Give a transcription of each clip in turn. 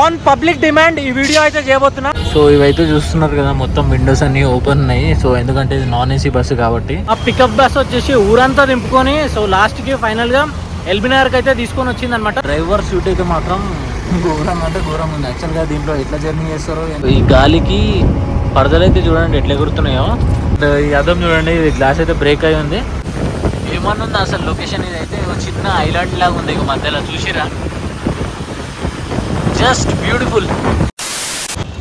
On public demand ఈ video అయితే చేయబోతున్నా. సో ఇవైతే చూస్తున్నారు కదా మొత్తం విండోస్ అన్ని ఓపెన్ ఉన్నాయి. సో ఎందుకంటే ఇది నాన్ ఏసీ బస్సు కాబట్టి. ఆ పికప్ బస్ వచ్చేసి ఊరంతా దింపుకొని సో లాస్ట్కి ఫైనల్గా ఎల్బినార్కి అయితే తీసుకొని వచ్చింది అనమాట డ్రైవర్ సీట్ అయితే మాత్రం ఘోరంగా అంటే ఘోరంగా ఉంది. యాక్చువల్గా దీంట్లో ఎట్లా జర్నీ చేస్తారో ఈ గాలికి పరదలు అయితే చూడండి ఎట్లా ఎగురుతున్నాయో. ఈ అద్దం చూడండి ఇది గ్లాస్ అయితే బ్రేక్ అయి ఉంది. ఏమన్నా ఉంది అసలు లొకేషన్ ఇది అయితే చిన్న ఐలాండ్ లాగా ఉంది ఇక మధ్యలో చూసిరా? Just beautiful.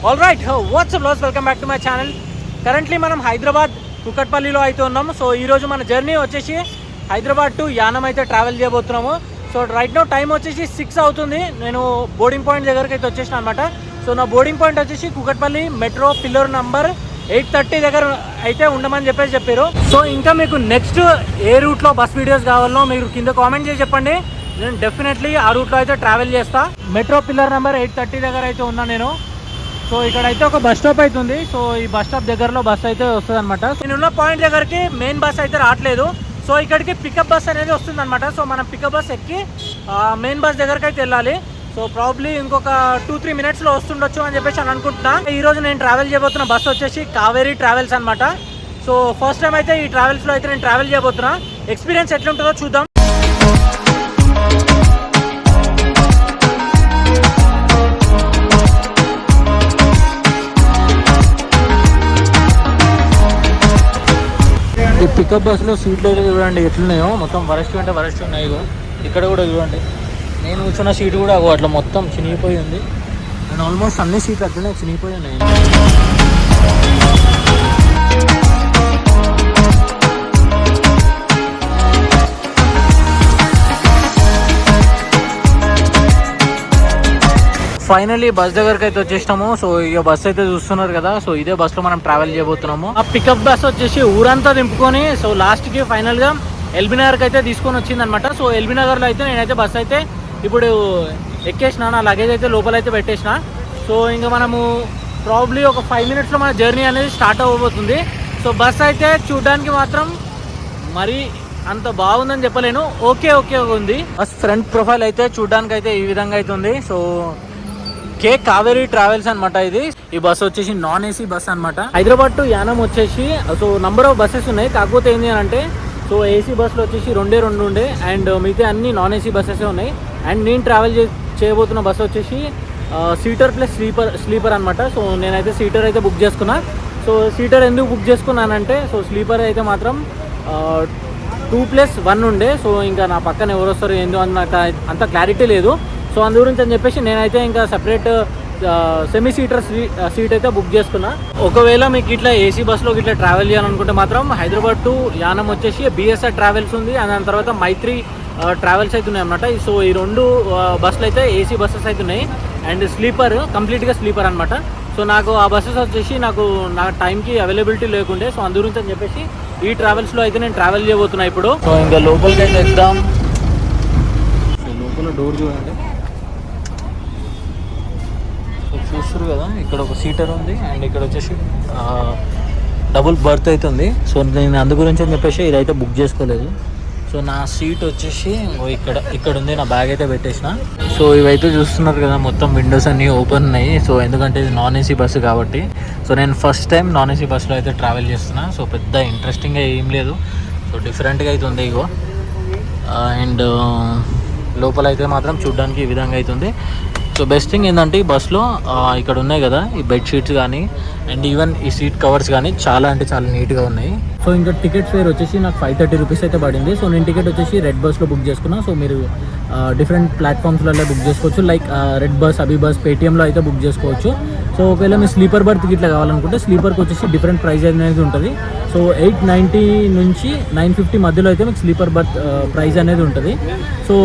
All right what's loss welcome back to my channel currently మనం హైదరాబాద్ కుకట్పల్లిలో అయితే ఉన్నాము. సో ఈ రోజు మన జర్నీ వచ్చేసి హైదరాబాద్ టు యానం అయితే ట్రావెల్ చేయబోతున్నాము. సో రైట్ నో టైం వచ్చేసి సిక్స్ అవుతుంది. నేను బోర్డింగ్ పాయింట్ దగ్గరికి అయితే వచ్చేసిన అనమాట సో నా బోర్డింగ్ పాయింట్ వచ్చేసి Kukatpally metro pillar number eight thirty దగ్గర అయితే ఉండమని చెప్పేసి చెప్పారు. సో ఇంకా మీకు నెక్స్ట్ ఏ రూట్లో బస్ వీడియోస్ కావాలో మీరు కింద కామెంట్ చేసి చెప్పండి. నేను డెఫినెట్లీ ఆ రూట్లో అయితే ట్రావెల్ చేస్తా. Metro pillar number eight thirty దగ్గర అయితే ఉన్నా నేను. సో ఇక్కడ అయితే ఒక బస్ స్టాప్ అయితే ఉంది. సో ఈ బస్ స్టాప్ దగ్గరలో బస్ అయితే వస్తుంది అనమాట నేను ఉన్న పాయింట్ దగ్గరికి మెయిన్ బస్ అయితే రావట్లేదు. సో ఇక్కడికి పికప్ బస్ అనేది వస్తుంది అనమాట సో మనం పికప్ బస్ ఎక్కి మెయిన్ బస్ దగ్గరికి అయితే వెళ్ళాలి. సో ప్రాబ్లీ ఇంకొక టూ త్రీ మినిట్స్లో వస్తుండొచ్చు అని చెప్పేసి అని అనుకుంటున్నా. ఈ రోజు నేను ట్రావెల్ చేయబోతున్న బస్ వచ్చేసి కావేరీ ట్రావెల్స్ అనమాట సో ఫస్ట్ టైం అయితే ఈ ట్రావెల్స్లో అయితే నేను ట్రావెల్ చేయబోతున్నా. ఎక్స్పీరియన్స్ ఎట్లుంటుందో చూద్దాం. ఈ పికప్ బస్సులో సీట్లు అయితే చూడండి ఎట్లున్నాయో. మొత్తం వరస్ట్ అంటే వరస్ట్ ఉన్నాయి ఇగో. ఇక్కడ కూడా చూడండి. నేను కూర్చున్న సీట్ కూడా అగో అట్లా మొత్తం చినిగిపోయి ఉంది. అండ్ ఆల్మోస్ట్ అన్ని సీట్లు అట్లనే చినిగిపోయి ఉన్నాయి. ఫైనలీ బస్ దగ్గరకు అయితే వచ్చేసినాము. సో ఇక బస్ అయితే చూస్తున్నారు కదా. సో ఇదే బస్సులో మనం ట్రావెల్ చేయబోతున్నాము. ఆ పికప్ బస్ వచ్చేసి ఊరంతా దింపుకొని సో లాస్ట్కి ఫైనల్గా ఎల్బీనగర్కి అయితే తీసుకొని వచ్చింది అనమాట సో ఎల్బీనగర్లో అయితే నేనైతే బస్ అయితే ఇప్పుడు ఎక్కేసిన నా లగేజ్ అయితే లోపల అయితే పెట్టేసిన. సో ఇంకా మనము ప్రాబ్లీ ఒక ఫైవ్ మినిట్స్లో మన జర్నీ అనేది స్టార్ట్ అవ్వబోతుంది. సో బస్ అయితే చూడడానికి మాత్రం మరి అంత బాగుందని చెప్పలేను. ఓకే ఓకే ఉంది. బస్ ఫ్రంట్ ప్రొఫైల్ అయితే చూడడానికి అయితే ఈ విధంగా అయితే ఉంది. సో కే కావేరీ ట్రావెల్స్ అనమాట ఇది. ఈ బస్ వచ్చేసి నాన్ ఏసీ బస్ అన్నమాట. హైదరాబాద్ టు యానం వచ్చేసి సో నంబర్ ఆఫ్ బస్సెస్ ఉన్నాయి. కాకపోతే ఏంటి అని అంటే సో ఏసీ బస్సులు వచ్చేసి రెండే రెండు ఉండే. అండ్ మిగతా అన్ని నాన్ ఏసీ బస్సెస్ ఉన్నాయి. అండ్ నేను ట్రావెల్ చేయబోతున్న బస్ వచ్చేసి సీటర్ ప్లస్ స్లీపర్ స్లీపర్ అనమాట సో నేనైతే సీటర్ అయితే బుక్ చేసుకున్నా. సో సీటర్ ఎందుకు బుక్ చేసుకున్నానంటే సో స్లీపర్ అయితే మాత్రం టూ ప్లస్ వన్ ఉండే. సో ఇంకా నా పక్కన ఎవరు వస్తారు ఏందో అని నాకు అంత క్లారిటీ లేదు. సో అందు గురించి అని చెప్పేసి నేనైతే ఇంకా సపరేట్ సెమీ సీటర్ సీట్ అయితే బుక్ చేసుకున్నా. ఒకవేళ మీకు ఇట్లా ఏసీ బస్సులో ఇట్లా ట్రావెల్ చేయాలనుకుంటే మాత్రం హైదరాబాద్ టు యానం వచ్చేసి బిఎస్ఆర్ ట్రావెల్స్ ఉంది. అండ్ దాని తర్వాత మైత్రి ట్రావెల్స్ అయితే ఉన్నాయి అనమాట సో ఈ రెండు బస్సులు అయితే ఏసీ బస్సెస్ అయితే ఉన్నాయి. అండ్ స్లీపర్ కంప్లీట్గా స్లీపర్ అనమాట సో నాకు ఆ బస్సెస్ వచ్చేసి నాకు నా టైంకి అవైలబిలిటీ లేకుండే. సో అందు గురించి అని చెప్పేసి ఈ ట్రావెల్స్లో అయితే నేను ట్రావెల్ చేయబోతున్నా ఇప్పుడు. సో ఇంకా లోపలికి అయితే ఎగ్దాం లోపల డోర్ చూడండి సో చూస్తారు కదా ఇక్కడ ఒక సీటర్ ఉంది అండ్ ఇక్కడ వచ్చేసి డబుల్ బర్త్ అయితే ఉంది. సో నేను అందు గురించి అని చెప్పేసి ఇదైతే బుక్ చేసుకోలేదు. సో నా సీట్ వచ్చేసి ఇక్కడ ఇక్కడ ఉంది నా బ్యాగ్ అయితే పెట్టేసిన. సో ఇవైతే చూస్తున్నారు కదా మొత్తం విండోస్ అన్నీ ఓపెన్ ఉన్నాయి. సో ఎందుకంటే ఇది నాన్ ఏసీ బస్సు కాబట్టి. సో నేను ఫస్ట్ టైం నాన్ ఏసీ బస్సులో అయితే ట్రావెల్ చేస్తున్నా. సో పెద్ద ఇంట్రెస్టింగ్గా ఏం లేదు. సో డిఫరెంట్గా అయితే ఉంది ఇగో. అండ్ లోపల అయితే మాత్రం చూడడానికి ఈ విధంగా అవుతుంది సో బెస్ట్ థింగ్ ఏంటంటే ఈ బస్లో ఇక్కడ ఉన్నాయి కదా ఈ బెడ్షీట్స్ కానీ అండ్ ఈవెన్ ఈ సీట్ కవర్స్ కానీ చాలా అంటే చాలా నీట్గా ఉన్నాయి. సో ఇంకా టికెట్ ఫేర్ వచ్చేసి నాకు ఫైవ్ థర్టీ రూపీస్ అయితే పడింది. సో నేను టికెట్ వచ్చేసి రెడ్ బస్లో బుక్ చేసుకున్నా. సో మీరు డిఫరెంట్ ప్లాట్ఫామ్స్లలో బుక్ చేసుకోవచ్చు. Like red bus AbhiBus పేటిఎంలో అయితే బుక్ చేసుకోవచ్చు. సో ఒకవేళ మీ స్లీపర్ బర్త్ ఇట్లా కావాలనుకుంటే స్లీపర్కి వచ్చేసి డిఫరెంట్ ప్రైస్ అనేది ఉంటుంది. సో ఎయిట్ నైంటీ నుంచి నైన్ ఫిఫ్టీ మధ్యలో అయితే మీకు స్లీపర్ బర్త్ ప్రైస్ అనేది ఉంటుంది. సో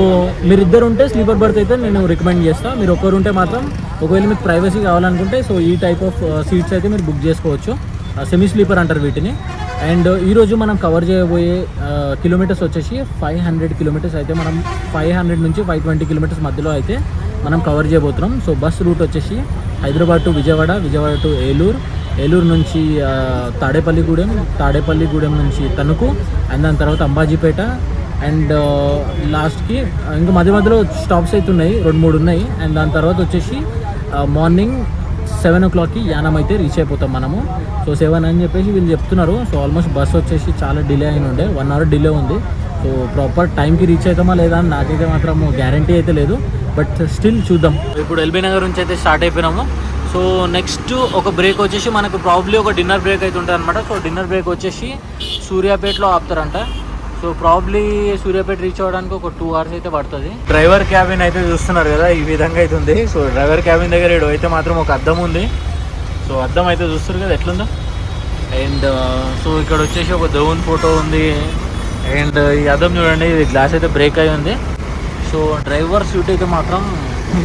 మీరు ఇద్దరు ఉంటే స్లీపర్ బర్త్ అయితే నేను రికమెండ్ చేస్తాను మీరు ఒకరు ఉంటే మాత్రం ఒకవేళ మీకు ప్రైవసీ కావాలనుకుంటే సో ఈ టైప్ ఆఫ్ సీట్స్ అయితే మీరు బుక్ చేసుకోవచ్చు. సెమీ స్లీపర్ అంటారు వీటిని. అండ్ ఈరోజు మనం కవర్ చేయబోయే కిలోమీటర్స్ వచ్చేసి ఫైవ్ హండ్రెడ్ కిలోమీటర్స్ అయితే మనం ఫైవ్ హండ్రెడ్ నుంచి ఫైవ్ ట్వంటీ కిలోమీటర్స్ మధ్యలో అయితే మనం కవర్ చేయబోతున్నాం. సో బస్ రూట్ వచ్చేసి హైదరాబాద్ టు విజయవాడ విజయవాడ టు ఏలూరు. ఏలూరు నుంచి తాడేపల్లిగూడెం తాడేపల్లిగూడెం నుంచి తణుకు అండ్ దాని తర్వాత అంబాజీపేట అండ్ లాస్ట్కి ఇంకా మధ్య మధ్యలో స్టాప్స్ అయితే ఉన్నాయి. రెండు మూడు ఉన్నాయి. అండ్ దాని తర్వాత వచ్చేసి మార్నింగ్ సెవెన్ ఓ క్లాక్కి యానం అయితే రీచ్ అయిపోతాం మనము. సో సెవెన్ అని చెప్పేసి వీళ్ళు చెప్తున్నారు. సో ఆల్మోస్ట్ బస్ వచ్చేసి చాలా డిలే అయిన ఉండే. వన్ అవర్ డిలే ఉంది. సో ప్రాపర్ టైంకి రీచ్ అవుతామా లేదా అని నాకైతే మాత్రం గ్యారంటీ అయితే లేదు. బట్ స్టిల్ చూద్దాం. ఇప్పుడు ఎల్బీ నగర్ నుంచి అయితే స్టార్ట్ అయిపోయినాము. సో నెక్స్ట్ ఒక బ్రేక్ వచ్చేసి మనకు ప్రాబ్లీ ఒక డిన్నర్ బ్రేక్ అయితే ఉంటుంది అనమాట సో డిన్నర్ బ్రేక్ వచ్చేసి సూర్యాపేటలో ఆపుతారంట. సో ప్రాబ్లీ సూర్యాపేట రీచ్ అవ్వడానికి ఒక టూ అవర్స్ అయితే పడుతుంది. డ్రైవర్ క్యాబిన్ అయితే చూస్తున్నారు కదా ఈ విధంగా అయితే ఉంది. సో డ్రైవర్ క్యాబిన్ దగ్గర ఈడు అయితే మాత్రం ఒక అద్దం ఉంది. సో అద్దం అయితే చూస్తారు కదా ఎట్లుందో. అండ్ సో uh, ఇక్కడ వచ్చేసి ఒక దేవుని ఫోటో ఉంది. అండ్ ఈ అద్దం చూడండి ఇది గ్లాస్ అయితే బ్రేక్ అయి ఉంది. సో డ్రైవర్ సీట్ అయితే మాత్రం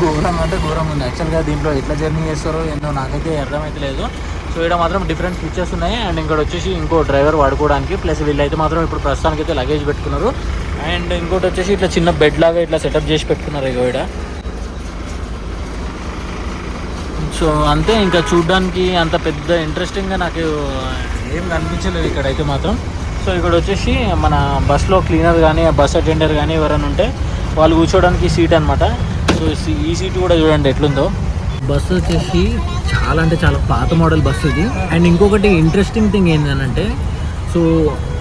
ఘోరంగా అంటే ఘోరంగా ఉంది. యాక్చువల్గా దీంట్లో ఎట్లా జర్నీ చేస్తారో ఏందో నాకైతే అర్థమైతే లేదు సో ఇక్కడ మాత్రం డిఫరెంట్ ఫీచర్స్ ఉన్నాయి. అండ్ ఇక్కడ వచ్చేసి ఇంకో డ్రైవర్ వాడుకోవడానికి ప్లస్ వీళ్ళైతే మాత్రం ఇప్పుడు ప్రస్తుతానికి అయితే లగేజ్ పెట్టుకున్నారు. అండ్ ఇంకోటి వచ్చేసి ఇట్లా చిన్న బెడ్ లాగా ఇట్లా సెటప్ చేసి పెట్టుకున్నారు ఇక ఇక్కడ. సో అంతే. ఇంకా చూడడానికి అంత పెద్ద ఇంట్రెస్టింగ్గా నాకు ఏం కనిపించలేదు ఇక్కడైతే మాత్రం. సో ఇక్కడ వచ్చేసి మన బస్లో క్లీనర్ కానీ బస్ అటెండర్ కానీ ఎవరైనా ఉంటే వాళ్ళు కూర్చోవడానికి సీట్ అనమాట సో ఈ- ఈ సీట్ కూడా చూడండి ఎట్లుందో. బస్సు వచ్చేసి చాలా అంటే చాలా పాత మోడల్ బస్సు ఇది. అండ్ ఇంకొకటి ఇంట్రెస్టింగ్ థింగ్ ఏంటంటే సో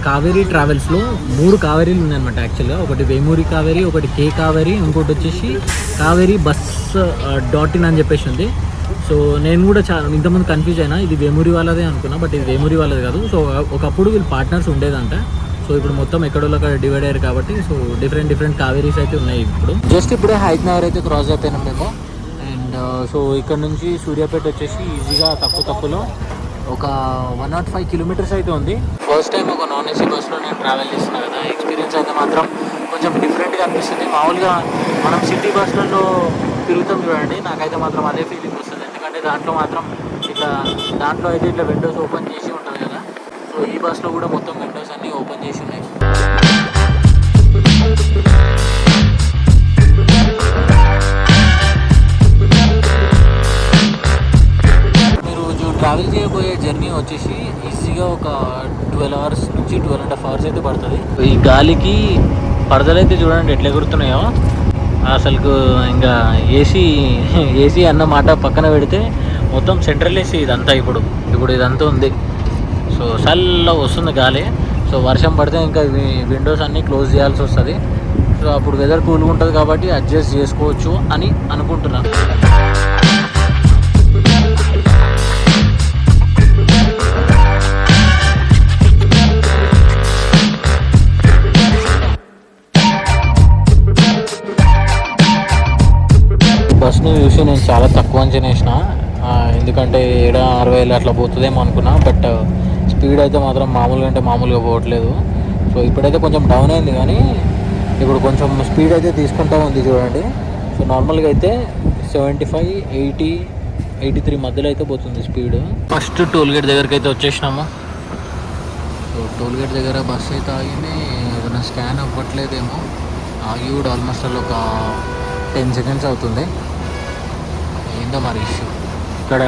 కావేరీ ట్రావెల్స్లో మూడు కావేరీలు ఉన్నాయన్నమాట యాక్చువల్గా ఒకటి వేమూరి కావేరీ ఒకటి కే కావేరీ ఇంకోటి వచ్చేసి కావేరీ బస్ డాట్ ఇన్ అని చెప్పేసి ఉంది. సో నేను కూడా చాలా ఇంతమంది కన్ఫ్యూజ్ అయినా ఇది వేమూరి వాళ్ళదే అనుకున్నా బట్ ఇది వేమూరి వాళ్ళది కాదు. సో ఒకప్పుడు వీళ్ళు పార్ట్నర్స్ ఉండేదంట. సో ఇప్పుడు మొత్తం ఎక్కడో అక్కడ డివైడ్ అయ్యారు కాబట్టి సో డిఫరెంట్ డిఫరెంట్ కావేరీస్ అయితే ఉన్నాయి ఇప్పుడు. జస్ట్ ఇప్పుడే హైదరాబాద్ నగర్ అయితే క్రాస్ అయిపోయినాం మేము. అండ్ సో uh, ఇక్కడ నుంచి సూర్యాపేట వచ్చేసి ఈజీగా తక్కువ తక్కువలో ఒక వన్ నాట్ ఫైవ్ కిలోమీటర్స్ అయితే ఉంది. ఫస్ట్ టైం ఒక నాన్ ఏసీ బస్లో నేను ట్రావెల్ చేస్తున్నా కదా ఎక్స్పీరియన్స్ అయితే మాత్రం కొంచెం డిఫరెంట్గా అనిపిస్తుంది. మామూలుగా మనం సిటీ బస్సులలో తిరుగుతాం చూడండి. నాకైతే మాత్రం అదే ఫీలింగ్ వస్తుంది. ఎందుకంటే దాంట్లో మాత్రం ఇట్లా దాంట్లో అయితే ఇట్లా విండోస్ ఓపెన్ చేసి ఉంటుంది కదా. సో ఈ బస్లో కూడా మొత్తం విండోస్ అన్నీ ఓపెన్ చేసి ఉన్నాయి. మీరు ట్రావెల్ చేయబోయే జర్నీ వచ్చేసి ఈజీగా ఒక ట్వెల్వ్ అవర్స్ నుంచి ట్వెల్వ్ అండ్ హాఫ్ అవర్స్ అయితే పడుతుంది. ఈ గాలికి పరదలు అయితే చూడండి ఎట్లా ఎగురుతున్నాయో. అసలు ఇంకా ఏసీ ఏసీ అన్నమాట పక్కన పెడితే మొత్తం సెంట్రల్ ఏసీ ఇదంతా ఇప్పుడు. ఇప్పుడు ఇదంతా ఉంది. సో చల్లగా వస్తుంది గాలి. సో వర్షం పడితే ఇంకా విండోస్ అన్నీ క్లోజ్ చేయాల్సి వస్తుంది. సో అప్పుడు వెదర్ కూల్గా ఉంటుంది కాబట్టి అడ్జస్ట్ చేసుకోవచ్చు అని అనుకుంటున్నాను. చూసి నేను చాలా తక్కువ అంచనా వేసిన. ఎందుకంటే ఏడ అరవై వేలు అట్లా పోతుందేమో అనుకున్నా. బట్ స్పీడ్ అయితే మాత్రం మామూలుగా అంటే మామూలుగా పోవట్లేదు. సో ఇప్పుడైతే కొంచెం డౌన్ అయింది కానీ ఇప్పుడు కొంచెం స్పీడ్ అయితే తీసుకుంటా ఉంది చూడండి. సో నార్మల్గా అయితే seventy five eighty eighty three మధ్యలో అయితే పోతుంది స్పీడ్. ఫస్ట్ టోల్ గేట్ దగ్గరికి అయితే వచ్చేసినాము. సో టోల్ గేట్ దగ్గర బస్ అయితే ఆగింది. ఏదైనా స్కాన్ అవ్వట్లేదేమో. ఆగి కూడా ఆల్మోస్ట్ అలా ఒక టెన్ సెకండ్స్ అవుతుంది. ఏందో మరి ఇష్యూ ఇక్కడ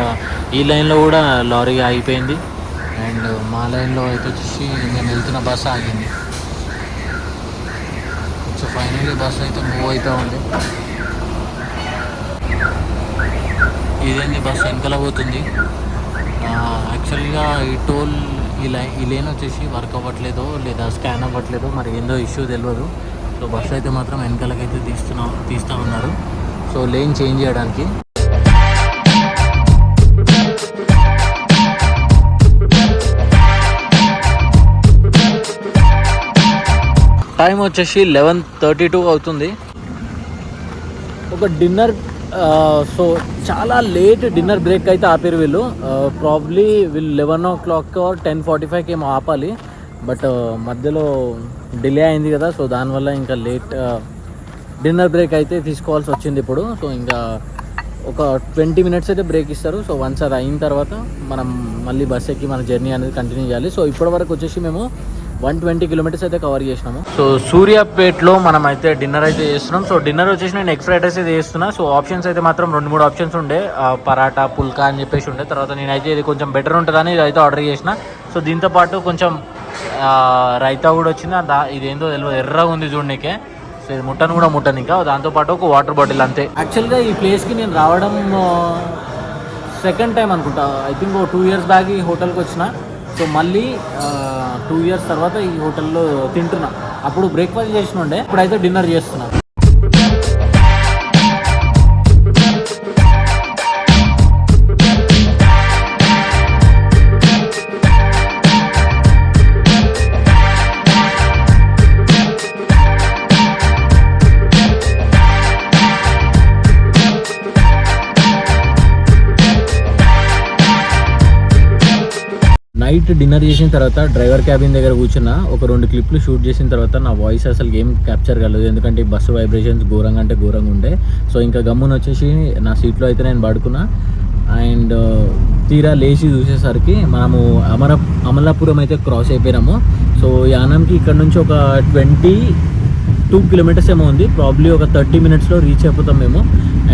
ఈ లైన్లో కూడా లారీ ఆగిపోయింది. అండ్ మా లైన్లో అయితే వచ్చేసి నేను వెళ్తున్న బస్ ఆగింది. సో ఫైనల్లీ బస్ అయితే మూవ్ అవుతూ ఉంది. ఇదేంది బస్ వెనకాల పోతుంది. యాక్చువల్గా ఈ టోల్ ఈ లైన్ ఈ లైన్ వచ్చేసి వర్క్ అవ్వట్లేదో లేదా స్కాన్ అవ్వట్లేదో మరి ఏందో ఇష్యూ తెలియదు సో బస్ అయితే మాత్రం వెనకాలకైతే తీస్తున్నా తీస్తూ ఉన్నారు. సో లేన్ చేంజ్ చేయడానికి టైం వచ్చేసి లెవెన్ థర్టీ టూ అవుతుంది. ఒక డిన్నర్ సో చాలా లేట్ డిన్నర్ బ్రేక్ అయితే ఆపారు వీళ్ళు. ప్రాబ్లీ వీళ్ళు eleven o'clock ten forty ఫైవ్కి ఏమో ఆపాలి. బట్ మధ్యలో డిలే అయింది కదా సో దానివల్ల ఇంకా లేట్ డిన్నర్ బ్రేక్ అయితే తీసుకోవాల్సి వచ్చింది ఇప్పుడు. సో ఇంకా ఒక ట్వంటీ మినిట్స్ అయితే బ్రేక్ ఇస్తారు. సో వన్స్ అది అయిన తర్వాత మనం మళ్ళీ బస్ ఎక్కి మన జర్నీ అనేది కంటిన్యూ చేయాలి. సో ఇప్పటి వరకు వచ్చేసి మేము వన్ ట్వంటీ కిలోమీటర్స్ అయితే కవర్ చేసినాము. సో సూర్యాపేటలో మనం అయితే డిన్నర్ అయితే చేస్తున్నాం. సో డిన్నర్ వచ్చేసి నేను ఎగ్ ఫ్రైడ్ రైస్ అయితే చేస్తున్నా. సో ఆప్షన్స్ అయితే మాత్రం రెండు మూడు ఆప్షన్స్ ఉండే. పరాటా పుల్కా అని చెప్పేసి ఉండే. తర్వాత నేనైతే ఇది కొంచెం బెటర్ ఉంటుందని ఇది అయితే ఆర్డర్ చేసిన. సో దీంతో పాటు కొంచెం రైతా కూడా వచ్చింది. దా ఇదేందో తెలియదు ఎర్రగా ఉంది చూడనీకే సో ఇది ముట్టను కూడా ముట్టను ఇంకా. దాంతోపాటు ఒక వాటర్ బాటిల్ అంతే. యాక్చువల్గా ఈ ప్లేస్కి నేను రావడం సెకండ్ టైం అనుకుంటా. ఐ థింక్ ఓ టూ ఇయర్స్ బ్యాక్ ఈ హోటల్కి వచ్చిన. సో మళ్ళీ టూ ఇయర్స్ తర్వాత ఈ హోటల్లో తింటున్నా. అప్పుడు బ్రేక్ఫాస్ట్ చేసిన ఉండే ఇప్పుడైతే డిన్నర్ చేస్తున్నా. నైట్ డిన్నర్ చేసిన తర్వాత డ్రైవర్ క్యాబిన్ దగ్గర కూర్చున్న ఒక రెండు క్లిప్లు షూట్ చేసిన తర్వాత నా వాయిస్ అసలు ఏం క్యాప్చర్ కాలేదు. ఎందుకంటే బస్సు వైబ్రేషన్స్ ఘోరంగా అంటే ఘోరంగా ఉండే. సో ఇంకా గమ్మున వచ్చేసి నా సీట్లో అయితే నేను పడుకున్నా. అండ్ uh, తీరా లేచి చూసేసరికి మనము అమర అమలాపురం అయితే క్రాస్ అయిపోయినాము. సో యానంకి ఇక్కడ నుంచి ఒక ట్వంటీ టూ కిలోమీటర్స్ ఏమో ఉంది. ప్రాబ్లీ ఒక థర్టీ మినిట్స్లో రీచ్ అయిపోతాం మేము.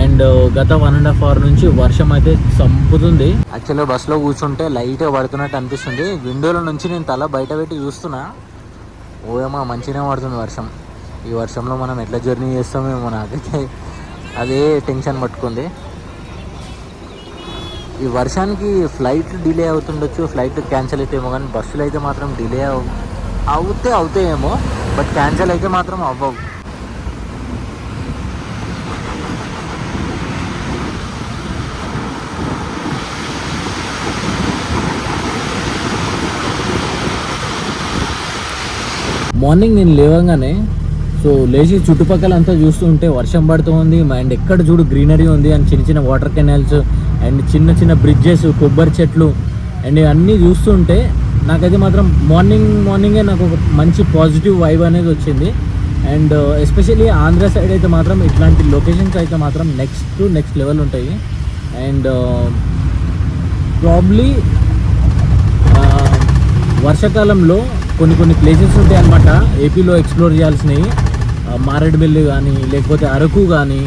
అండ్ uh, గత వన్ అండ్ హాఫ్ అవర్ నుంచి వర్షం అయితే చంపుతుంది. యాక్చువల్గా బస్సులో కూర్చుంటే లైట్గా పడుతున్నట్టు అనిపిస్తుంది. విండోలో నుంచి నేను తల బయట పెట్టి చూస్తున్నా. ఓయమ్మా మంచిగానే పడుతుంది వర్షం. ఈ వర్షంలో మనం ఎట్లా జర్నీ చేస్తామేమో నాకైతే అదే టెన్షన్ పట్టుకుంది. ఈ వర్షానికి ఫ్లైట్ డిలే అవుతుండొచ్చు ఫ్లైట్ క్యాన్సిల్ అయితే ఏమో కానీ బస్సులు అయితే మాత్రం డిలే అవు అవుతే అవుతాయేమో బట్ క్యాన్సిల్ అయితే మాత్రం అవ్వవు. మార్నింగ్ నేను లేవగానే సో లేచి చుట్టుపక్కల అంతా చూస్తుంటే వర్షం పడుతుంది అండ్ ఎక్కడ చూడు గ్రీనరీ ఉంది అండ్ చిన్న చిన్న వాటర్ కెనాల్స్ అండ్ చిన్న చిన్న బ్రిడ్జెస్ కొబ్బరి చెట్లు అండ్ అన్నీ చూస్తుంటే నాకైతే మాత్రం మార్నింగ్ మార్నింగే నాకు ఒక మంచి పాజిటివ్ వైబ్ అనేది వచ్చింది. And uh, especially Andhra side అయితే మాత్రం ఇట్లాంటి లొకేషన్స్ అయితే మాత్రం నెక్స్ట్ టు నెక్స్ట్ లెవెల్ ఉంటాయి. అండ్ uh, ప్రాబ్లీ uh, వర్షాకాలంలో కొన్ని కొన్ని ప్లేసెస్ ఉంటాయి అన్నమాట. ఏపీలో ఎక్స్ప్లోర్ చేయాల్సినవి. మారేడుమిల్లి కానీ లేకపోతే అరకు కానీ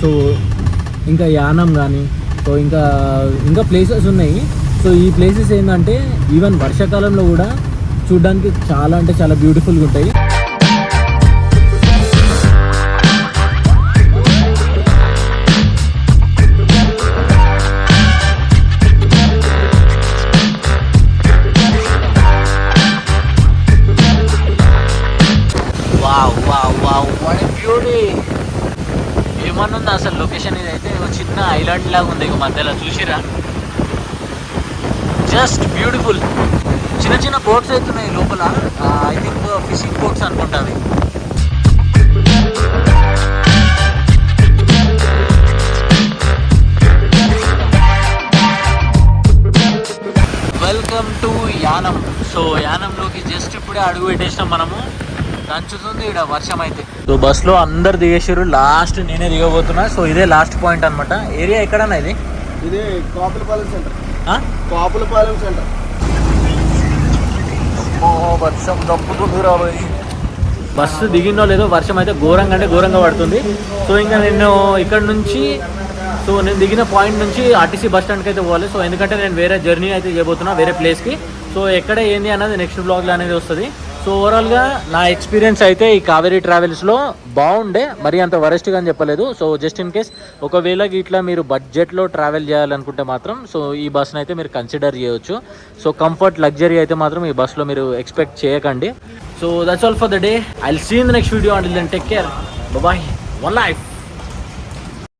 సో ఇంకా యానం కానీ సో ఇంకా ఇంకా ప్లేసెస్ ఉన్నాయి. సో ఈ ప్లేసెస్ ఏంటంటే ఈవెన్ వర్షాకాలంలో కూడా చూడడానికి చాలా అంటే చాలా బ్యూటిఫుల్గా ఉంటాయి. వావ్ వావ్ వావ్ అసలు లొకేషన్ ఇదైతే? అయితే చిన్న ఐలాండ్ లాగా ఉంది ఇక మధ్యలో చూసిరా జస్ట్ బ్యూటిఫుల్. చిన్న చిన్న బోట్స్ అవుతున్నాయి లోపల. ఐ థింక్ ఫిషింగ్ బోట్స్ అనుకుంటా అవి. వెల్కమ్ టు యానం సో యానంలోకి జస్ట్ ఇప్పుడే అడుగు పెట్టేసినాం మనము. దంచుతుంది ఇక్కడ వర్షం అయితే సో బస్సులో అందరు దిగేసారు లాస్ట్ నేనే దిగబోతున్నా. సో ఇదే లాస్ట్ పాయింట్ అనమాట ఏరియా ఎక్కడన్నా ఇది? ఇది కాపులపాలెం సెంటర్ ఆ? కాపులపాలెం సెంటర్. వర్షం తప్పుతుంది రాబోయ్ బస్సు దిగిందో లేదో వర్షం అయితే ఘోరంగా అంటే ఘోరంగా పడుతుంది. సో ఇంకా నేను ఇక్కడ నుంచి సో నేను దిగిన పాయింట్ నుంచి ఆర్టీసీ బస్ స్టాండ్కి అయితే పోవాలి. సో ఎందుకంటే నేను వేరే జర్నీ అయితే చేయబోతున్నా వేరే ప్లేస్కి. సో ఎక్కడ ఏంది అన్నది నెక్స్ట్ బ్లాగ్లో అనేది వస్తుంది. సో ఓవరాల్గా నా ఎక్స్పీరియన్స్ అయితే ఈ కావేరీ ట్రావెల్స్లో బాగుండే మరి అంత వరెస్ట్గా అని చెప్పలేదు. సో జస్ట్ ఇన్ కేస్ ఒకవేళ ఇట్లా మీరు బడ్జెట్లో ట్రావెల్ చేయాలనుకుంటే మాత్రం సో ఈ బస్ని అయితే మీరు కన్సిడర్ చేయవచ్చు సో కంఫర్ట్ లగ్జరీ అయితే మాత్రం ఈ బస్లో మీరు ఎక్స్పెక్ట్ చేయకండి. So that's all for the day I seen the next video and then take care bye one life